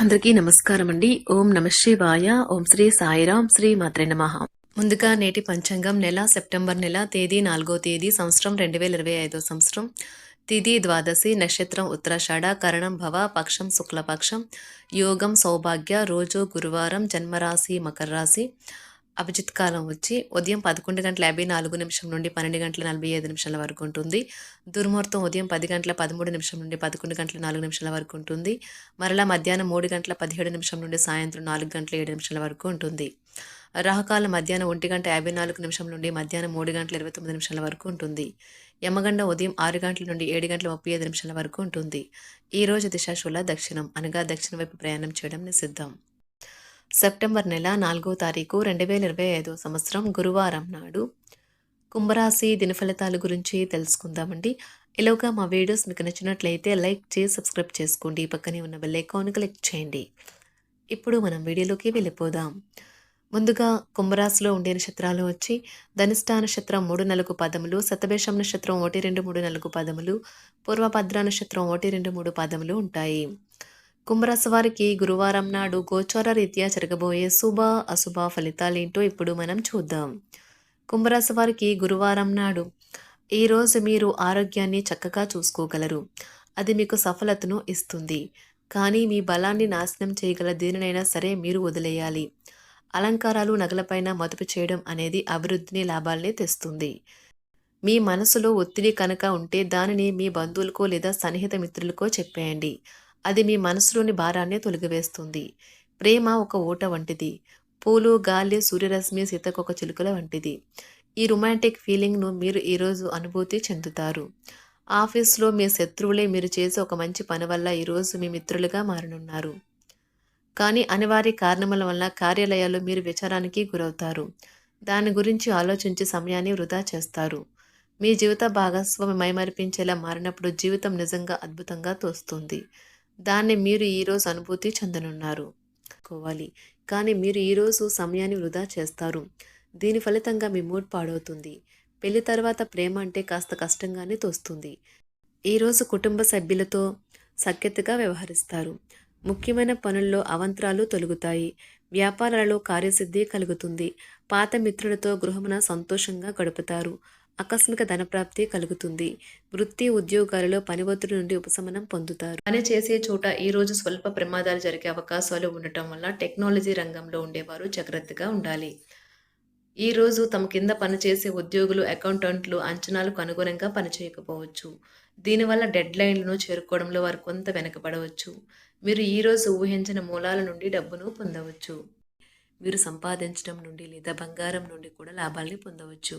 అందరికీ నమస్కారం అండి ఓం నమ శివాయ. ఓం శ్రీ సాయిరాం. శ్రీ మాత్రే నమ. ముందుగా నేటి పంచాంగం నెల సెప్టెంబర్ నెల తేదీ నాలుగో తేదీ సంవత్సరం రెండు వేల ఇరవై ఐదో సంవత్సరం. తిథి ద్వాదశి నక్షత్రం ఉత్తరాషాఢ కరణం భవ పక్షం శుక్లపక్షం. యోగం సౌభాగ్య రోజు గురువారం జన్మరాశి మకర రాశి. అభిజిత్ కాలం వచ్చి ఉదయం పదకొండు గంటల యాభై నాలుగు నిమిషం నుండి పన్నెండు గంటల నలభై ఐదు నిమిషాల వరకు ఉంటుంది. దుర్ముహూర్తం ఉదయం పది గంటల పదమూడు నిమిషం నుండి పదకొండు గంటల నాలుగు నిమిషాల వరకు ఉంటుంది. మరలా మధ్యాహ్నం మూడు గంటల పదిహేడు నిమిషం నుండి సాయంత్రం నాలుగు గంటల ఏడు నిమిషాల వరకు ఉంటుంది. రాహకాలం మధ్యాహ్నం ఒంటి గంట యాభై నాలుగు నిమిషం నుండి మధ్యాహ్నం మూడు గంటల ఇరవై తొమ్మిది నిమిషాల వరకు ఉంటుంది. యమగండ ఉదయం ఆరు గంటల నుండి ఏడు గంటల ముప్పై ఐదు నిమిషాల వరకు ఉంటుంది. ఈ రోజు దిశాశూల దక్షిణం అనగా దక్షిణ వైపు ప్రయాణం చేయడం నిషిద్ధం. సెప్టెంబర్ నెల నాలుగో తారీఖు రెండు వేల ఇరవై ఐదో సంవత్సరం గురువారం నాడు కుంభరాశి దినఫలితాల గురించి తెలుసుకుందామండి. ఇలాగా మా వీడియోస్ మీకు నచ్చినట్లయితే లైక్ చేసి సబ్స్క్రైబ్ చేసుకోండి. పక్కనే ఉన్న బెల్ ఐకాన్ క్లిక్ చేయండి. ఇప్పుడు మనం వీడియోలోకి వెళ్ళిపోదాం. ముందుగా కుంభరాశిలో ఉండే నక్షత్రాలు వచ్చి ధనిష్టా నక్షత్రం మూడు నాలుగు పదములు సతభేషం నక్షత్రం ఒకటి రెండు మూడు నాలుగు పదములు పూర్వభద్ర నక్షత్రం ఒకటి రెండు మూడు పదములు ఉంటాయి. కుంభరాశి వారికి గురువారం నాడు గోచార రీత్యా జరగబోయే శుభ అశుభ ఫలితాలేంటో ఇప్పుడు మనం చూద్దాం. కుంభరాశి వారికి గురువారం నాడు ఈరోజు మీరు ఆరోగ్యాన్ని చక్కగా చూసుకోగలరు. అది మీకు సఫలతను ఇస్తుంది. కానీ మీ బలాన్ని నాశనం చేయగల దేనినైనా సరే మీరు వదిలేయాలి. అలంకారాలు నగలపైన మదుపు చేయడం అనేది అభివృద్ధిని లాభాల్ని తెస్తుంది. మీ మనసులో ఒత్తిడి కనుక ఉంటే దానిని మీ బంధువులకో లేదా సన్నిహిత మిత్రులకో చెప్పేయండి. అది మీ మనసులోని భారాన్ని తొలగివేస్తుంది. ప్రేమ ఒక ఊట వంటిది. పూలు గాలి సూర్యరశ్మి సీతకొక చిలుకల వంటిది. ఈ రొమాంటిక్ ఫీలింగ్ను మీరు ఈరోజు అనుభూతి చెందుతారు. ఆఫీస్లో మీ శత్రువులే మీరు చేసే ఒక మంచి పని వల్ల ఈరోజు మీ మిత్రులుగా మారనున్నారు. కానీ అనివార్య కారణముల వల్ల కార్యాలయాల్లో మీరు విచారానికి గురవుతారు. దాని గురించి ఆలోచించి సమయాన్ని వృధా చేస్తారు. మీ జీవిత భాగస్వామి మైమరిపించేలా మారినప్పుడు జీవితం నిజంగా అద్భుతంగా తోస్తుంది. దాన్ని మీరు ఈరోజు అనుభూతి చెందనున్నారు. కోవాలి. కానీ మీరు ఈరోజు సమయాన్ని వృధా చేస్తారు. దీని ఫలితంగా మీ మూడ్ పాడవుతుంది. పెళ్ళి తర్వాత ప్రేమ అంటే కాస్త కష్టంగానే తోస్తుంది. ఈరోజు కుటుంబ సభ్యులతో సఖ్యతగా వ్యవహరిస్తారు. ముఖ్యమైన పనుల్లో అవంతరాలు తొలుగుతాయి. వ్యాపారాలలో కార్యసిద్ధి కలుగుతుంది. పాత మిత్రులతో గృహమున సంతోషంగా గడుపుతారు. ఆకస్మిక ధనప్రాప్తి కలుగుతుంది. వృత్తి ఉద్యోగాలలో పని ఒత్తిడి నుండి ఉపశమనం పొందుతారు. పని చేసే చోట ఈ రోజు స్వల్ప ప్రమాదాలు జరిగే అవకాశాలు ఉండటం వల్ల టెక్నాలజీ రంగంలో ఉండేవారు జాగ్రత్తగా ఉండాలి. ఈ రోజు తమ కింద పనిచేసే ఉద్యోగులు అకౌంటెంట్లు అంచనాలకు అనుగుణంగా పనిచేయకపోవచ్చు దీనివల్ల డెడ్ లైన్లను చేరుకోవడంలో వారు కొంత వెనకబడవచ్చు. మీరు ఈ రోజు ఊహించిన మూలాల నుండి డబ్బును పొందవచ్చు. మీరు సంపాదించడం నుండి లేదా బంగారం నుండి కూడా లాభాల్ని పొందవచ్చు.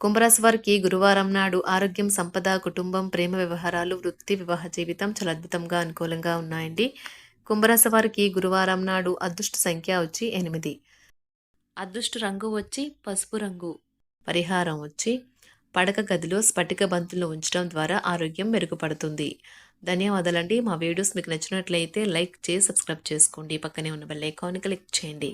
కుంభరాశి వారికి గురువారం నాడు ఆరోగ్యం సంపద కుటుంబం ప్రేమ వ్యవహారాలు వృత్తి వివాహ జీవితం చాలా అద్భుతంగా అనుకూలంగా ఉన్నాయండి. కుంభరాశి వారికి గురువారం నాడు అదృష్ట సంఖ్య వచ్చి ఎనిమిది. అదృష్ట రంగు వచ్చి పసుపు రంగు పరిహారం వచ్చి పడక గదిలో స్ఫటిక బంతులు ఉంచడం ద్వారా ఆరోగ్యం మెరుగుపడుతుంది. ధన్యవాదాలండి. మా వీడియోస్ మీకు నచ్చినట్లయితే లైక్ చేసి సబ్స్క్రైబ్ చేసుకోండి. పక్కనే ఉన్న బెల్ ఐకాన్ క్లిక్ చేయండి.